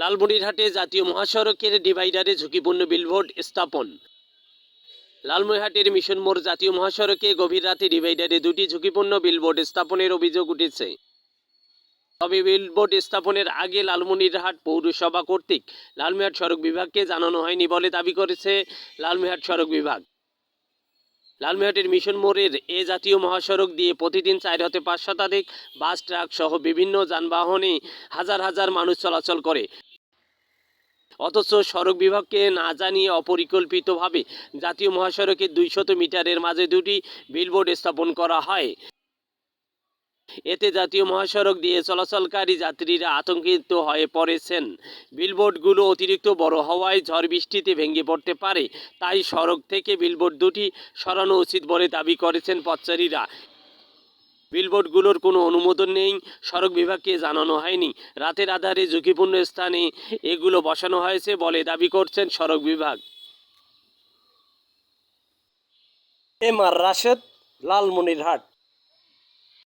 লালমনিরহাটে জাতীয় মহাসড়কের ডিভাইডারে ঝুঁকিপূর্ণ বিলবোর্ড স্থাপন। লালমনিরহাটের মিশন মোড় জাতীয় মহাসড়কে গভীর রাতে ডিভাইডারে দুটি ঝুঁকিপূর্ণ বিলবোর্ড স্থাপনের অভিযোগ উঠেছে। তবে বিলবোর্ড স্থাপনের আগে লালমনিরহাট পৌরসভা কর্তৃক লালমিহাট সড়ক বিভাগকে জানানো হয়নি বলে দাবি করেছে লালমিহাট সড়ক বিভাগ। লালমিহাটের মিশন মোড়ের এ জাতীয় মহাসড়ক দিয়ে প্রতিদিন চার হতে পাঁচ শতাধিক বাস, ট্রাক সহ বিভিন্ন যানবাহনে হাজার হাজার মানুষ চলাচল করে। অথচ সড়ক বিভাগকে না জানিয়ে অপরিকল্পিতভাবে জাতীয় মহাসড়কের দুইশত মিটারের মাঝে দুটি বিলবোর্ড স্থাপন করা হয়। এতে জাতীয় মহাসড়ক দিয়ে চলাচলকারী যাত্রীরা আতঙ্কিত হয়ে পড়েছেন। বিলবোর্ডগুলো অতিরিক্ত বড় হওয়ায় ঝড় বৃষ্টিতে ভেঙে পড়তে পারে, তাই সড়ক থেকে বিলবোর্ড দুটি সরানো উচিত বলে দাবি করেছেন পথচারীরা। বিলবোর্ডগুলোর কোনো অনুমোদন নেই, সড়ক বিভাগকে জানানো হয়নি। রাতের আধারে ঝুঁকিপূর্ণ স্থানে এগুলো বসানো হয়েছে বলে দাবি করছেন সড়ক বিভাগ। M R Rashed, Lalmonirhat.